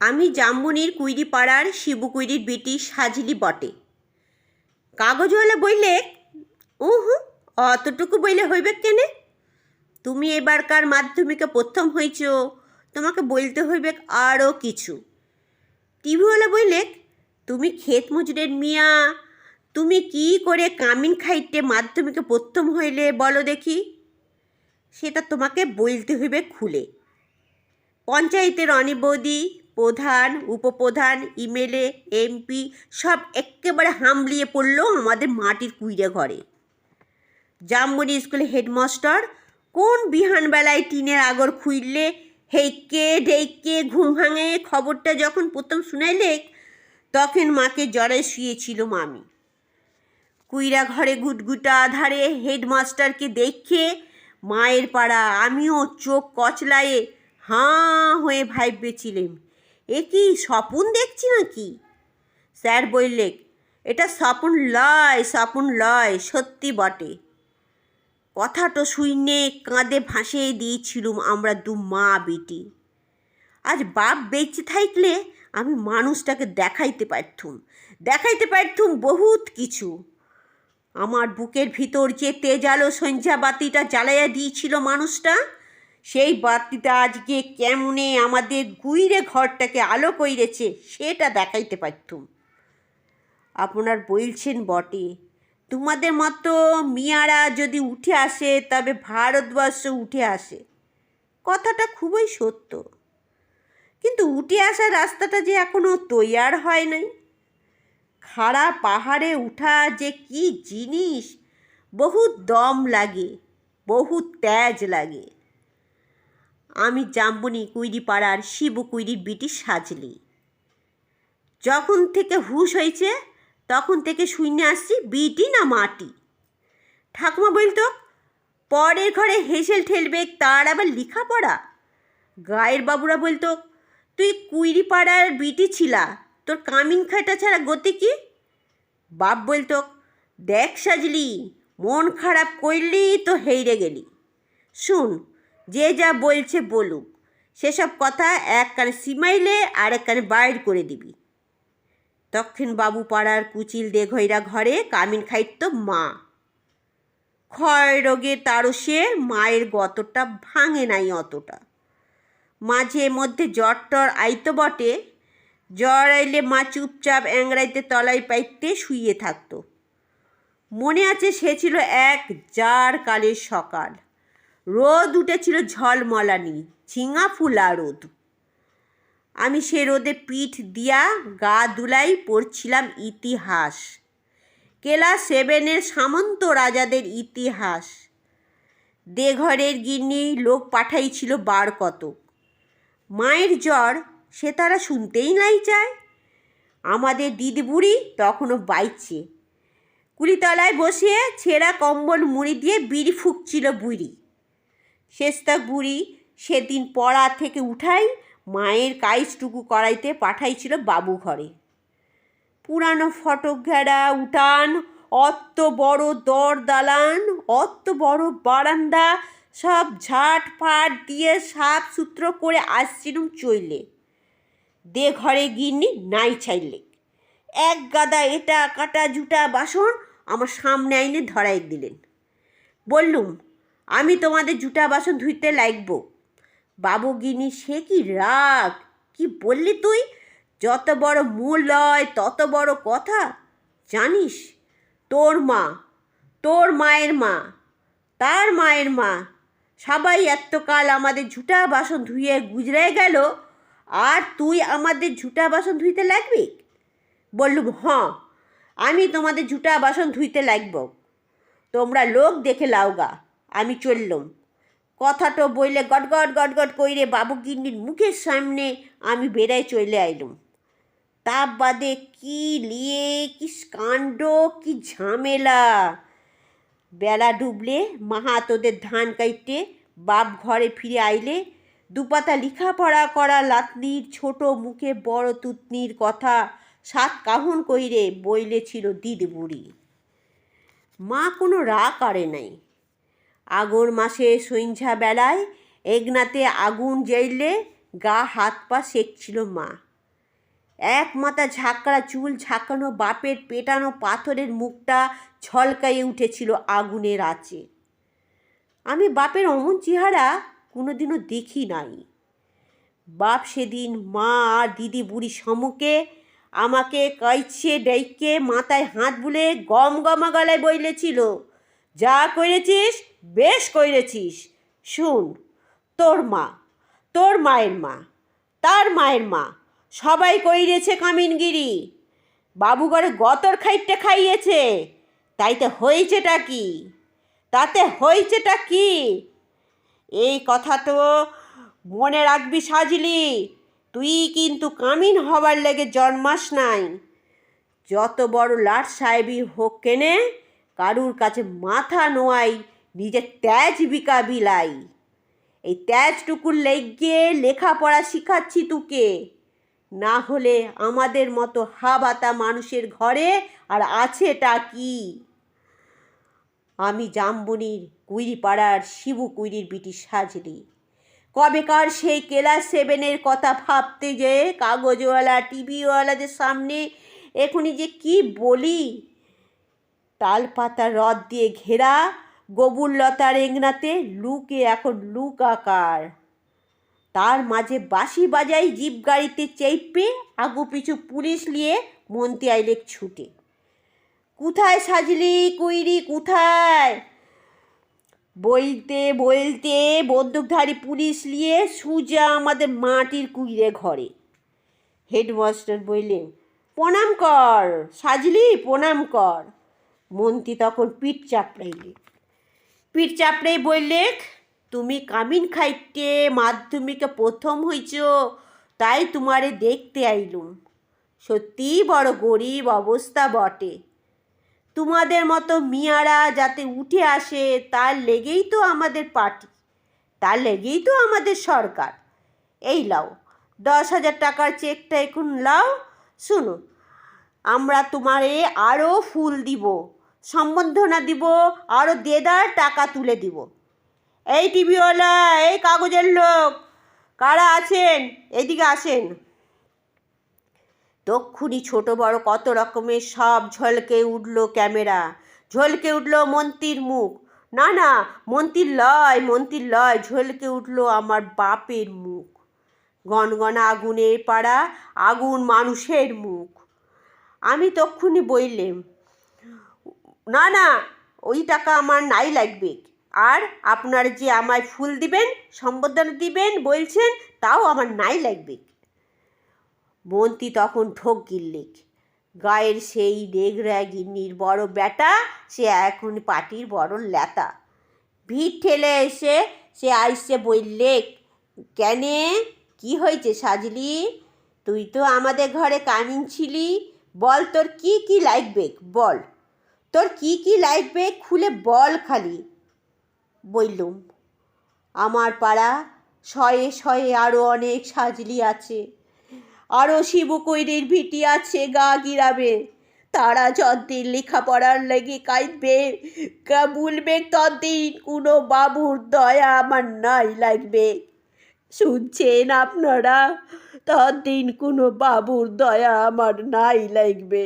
আমি জাম্বুনির কুইরিপাড়ার শিবুকুইরির ব্রিটিশ সাজলি বটে। কাগজওয়ালা বইলে, উহু, অতটুকু বইলে হইবে কেনে? তুমি এবারকার মাধ্যমিকে প্রথম হইছ, তোমাকে বলতে হইবে আরও কিছু। টিভিওয়ালা বইলে, তুমি ক্ষেত মজুরের মিয়া, তুমি কি করে কামিন খাইতে মাধ্যমিকে প্রথম হইলে বলো দেখি? সেটা তোমাকে বলতে হইবে খুলে। পঞ্চায়েতের অনিবৌদি প্রধান, উপপ্রধান ইমেলে এমপি সব একেবারে হামলিয়ে পড়ল আমাদের মাটির কুইরে ঘরে। জামবনি স্কুলে হেডমাস্টার, কোন বিহানবেলায় টিনের আগর খুইললে হেইকে ঢেইকে ঘুম ভাঙে খবরটা যখন প্রথম শুনাইলে, তখন মাকে জ্বরে শুয়েছিল মামি। কুইরা ঘরে গুটগুটা আধারে হেডমাস্টারকে দেখে মায়ের পাড়া আমিও চোখ কচলায়ে হাঁ হয়ে ভাইবেছিলেন এ কি স্বপন দেখছি নাকি? স্যার বললে এটা স্বপন লয় স্বপন লয়, সত্যি বটে। কথাটা শুইনে কাঁদে ভাসিয়ে দিয়েছিলুম আমরা দু মা বেটি। আজ বাপ বেঁচে থাকলে আমি মানুষটাকে দেখাইতে পারতুম দেখাইতে পারতুম বহুত কিছু। আমার বুকের ভিতর যে তেজালো সন্ধ্যা বাতিটা জ্বালাইয়া দিয়েছিল মানুষটা সেই বাতিটা আজকে কেমনে আমাদের গুইরে ঘরটাকে আলো কইরেছে সেটা দেখাইতে পারতুম। আপনার বলছেন বটে, তোমাদের মতো মিয়ারা যদি উঠে আসে তবে ভারতবর্ষ উঠে আসে। কথাটা খুবই সত্য। কিন্তু উঠে আসার রাস্তাটা যে এখনও তৈয়ার হয় নাই। খাড়া পাহাড়ে উঠা যে কি জিনিস বহু দম লাগে বহু ত্যাজ লাগে। আমি জাম্বনি কুইরিপাড়ার শিবু কুইরির বিটি সাজলি। যখন থেকে হুশ হয়েছে, তখন থেকে শূন্য আসছি বিটি না মাটি। ঠাকুমা বলতো, পরের ঘরে হেসেল ঠেলবে, তার আবার লেখাপড়া। গায়ের বাবুরা বলতো, তুই কুইরি পাড়ার বিটি ছিলা, তোর কামিন খাটা ছাড়া গতি কি? বাপ বলতো, দেখ সাজলি, মন খারাপ করলি তো হেইরে গেলি। শুন যে যা বলছে বলুক। সেসব কথা এক কানে সিমাইলে আর এক কানে বাইর করে দিবি। তখন বাবু পাড়ার কুচিল দেঘইরা ঘরে কামিন খাইত মা। ক্ষয় রোগে তারও সে মায়ের গতটা ভাঙে নাই অতটা। মাঝে মধ্যে জ্বর টর আইতো বটে, জ্বর আইলে মা চুপচাপ অ্যাংরাইতে তলায় পাইতে শুয়ে থাকতো। মনে আছে সে ছিল এক জার কালের সকাল। রোদ উঠেছিল ঝলমলানি, ঝিঙা ফুলা রোদ। আমি সে রোদে পিঠ দিয়া গা দুলাই পড়ছিলাম ইতিহাস। কেলা সেভেনের সামন্ত রাজাদের ইতিহাস। দেঘরের গিন্নি লোক পাঠাইছিল বার কতক। মায়ের জ্বর সে তারা শুনতেই নাই চায়। আমাদের দিদি বুড়ি তখনও বাইছে কুড়িতলায় বসে ছেঁড়া কম্বল মুড়ি দিয়ে বিড়ি ফুঁকছিল বুড়ি। শেষটা বুড়ি সেদিন পড়া থেকে উঠাই মায়ের কাইসটুকু করাইতে পাঠাইছিল বাবু ঘরে। পুরানো ফটক ঘেরা উঠান অত বড় দর দালান অত বড় বারান্দা, সব ঝাট ফাট দিয়ে সাপ সূত্র করে আসছিলুম চইলে। দে ঘরে গিন্নি নাই চাইলে এক গাদা এটা কাটা জুটা বাসন আমার সামনে আইনে ধরাই দিলেন। বললুম আমি তোমাদের জুটা বাসন ধুইতে লাগব। বাবু গিনি, সে কি রাগ? কি বললি তুই? যত বড় মূল লয়, তত বড় কথা। জানিস, তোর মা, তোর মায়ের মা, তার মায়ের মা, সবাই এতকাল আমাদের ঝুটা বাসন ধুয়ে গুজরে গেল, আর তুই আমাদের ঝুটা বাসন ধুইতে লাগবি? বললুম হ্যাঁ আমি তোমাদের ঝুটা বাসন ধুইতে লাগব। তোমরা লোক দেখে লাওগা আমি চললুম। কথাটো বইলে গটগট গটগট কইরে বাবু গিন্নির মুখের সামনে আমি বেড়াই চলে আইলুম। তা বাদে কি লিয়ে, কি কাণ্ড কি ঝামেলা। বেলা ডুবলে মাহাতোদের ধান কাইতে বাপ ঘরে ফিরে আইলে দুপাতা লেখাপড়া করা লাতনির ছোট মুখে বড় তুতনির কথা সাত কাহন কইরে বইলে ছিল দিদ বুড়ি মা কোনো রা করে নাই। আগর মাসে সন্ধ্যা বেলায় এগনাতে আগুন জ্বললে গা, হাত, পা সেঁকছিল মা। এক মাথা ঝাঁকড়া চুল ঝাঁকানো, বাপের পেটানো পাথরের মুখটা ঝলকাইয়ে উঠেছিল আগুনের আঁচে। আমি বাপের অমন চেহারা কোনোদিনও দেখি নাই। বাপ সেদিন মা আর দিদি বুড়ি সমুখে আমাকে কাইছে, ডাইকে মাথায় হাত বুলে গম গমা গলায় বইলেছিল, যা করেছিস বেশ করেছিস শুন, তোর মা, তোর মায়ের মা, তার মায়ের মা, সবাই কইরেছে কামিনগিরি। বাবুঘরে গতর খাইটে খাইয়েছে, তাইতে হয়েছেটা কি? তাতে হয়েছেটা কি? এই কথা তো মনে রাখবি সাজলি, তুই কিন্তু কামিন হবার লেগে জন্মাস নাই। যত বড় লাট সাহেবই হোক কেনে, কারুর কাছে মাথা নোয়াই নিজের বিকা বিলাই। এই ত্যাজটুকুর লেগে লেখাপড়া শিখাচ্ছি তুকে। না হলে আমাদের মতো হাবাতা মানুষের ঘরে আর আছেটা কি? আমি জামবনির কুইরিপাড়ার শিবু কুইরির বিটি সাজলি কবেকার সেই ক্লাস সেভেনের কথা ভাবতে যে কাগজওয়ালা, টিভিওয়ালাদের সামনে এখনই যে কি বলি? তালপাতা রদ দিয়ে ঘেরা গবুর লতার এংনাতে লুকে এখন লুক আকার। তার মাঝে বাঁশি বাজাই জিপ গাড়িতে চেপে আগু পিছু পুলিশ নিয়ে মন্ত্রী আইলেক ছুটে। কোথায় সাজলি কুইরি, কোথায়? বলতে বলতে বন্দুকধারী পুলিশ নিয়ে সুজা আমাদের মাটির কুইরে ঘরে। হেডমাস্টার বললেন প্রণাম কর, সাজলি, প্রণাম কর। মন্ত্রী তখন পিঠ চাপড়াইলে পিঠ চাপড়াই বললে তুমি কামিন খাইতে, মাধ্যমিকে প্রথম হইছ, তাই তোমারে দেখতে আইলুম। সত্যিই বড় গরিব অবস্থা বটে। তোমাদের মতো মিয়ারা যাতে উঠে আসে, তার লেগেই তো আমাদের পার্টি, তার লেগেই তো আমাদের সরকার। এই লাও, দশ হাজার টাকার চেকটা এখন লাও। শুনো আমরা তোমারে আরও ফুল দিব। সম্বর্ধনা দিব আরও দেদার টাকা তুলে দিব। এই টিভিওয়ালা, এই কাগজের লোক, কারা আছেন? এদিকে আসেন। তক্ষুনি ছোট বড় কত রকমের সব ঝলকে উঠল ক্যামেরা, ঝলকে উঠল মন্ত্রীর মুখ। না না, মন্ত্রীর লয় মন্ত্রীর লয়, ঝলকে উঠল আমার বাপের মুখ। গনগনা আগুনের পাড়া, আগুন মানুষের মুখ। আমি তক্ষুনি বললেম না না, ওই টাকা আমার নাই লাগবে। আর আপনার যে আমায় ফুল দিবেন সম্বোধনা দিবেন, বলছেন, তাও আমার নাই লাগবে। মন্ত্রী তখন ঢোক গিল্লিক গায়ের সেই নেগরা গিন্নির বড় বেটা সে এখন পাটির বড় ল্যাতা। ভিড় ঠেলে এসে সে আইসে বললে কেনে? কি হয়েছে সাজলি? তুই তো আমাদের ঘরে কামিন ছিলি। বল তোর কি কি লাগবে? বল। তোর কি কি লাগবে খুলে বল খালি। বললুম, আমার পাড়া শয়ে শয়ে আরও অনেক সাজলি আছে। আরও শিবকৈরের ভিটি আছে গা গিরাবে। তারা যতদিন লেখাপড়ার লেগে কাঁদবে বলবে ততদিন কোনো বাবুর দয়া আমার নাই লাগবে। শুনছেন আপনারা? ততদিন কোনো বাবুর দয়া আমার নাই লাগবে।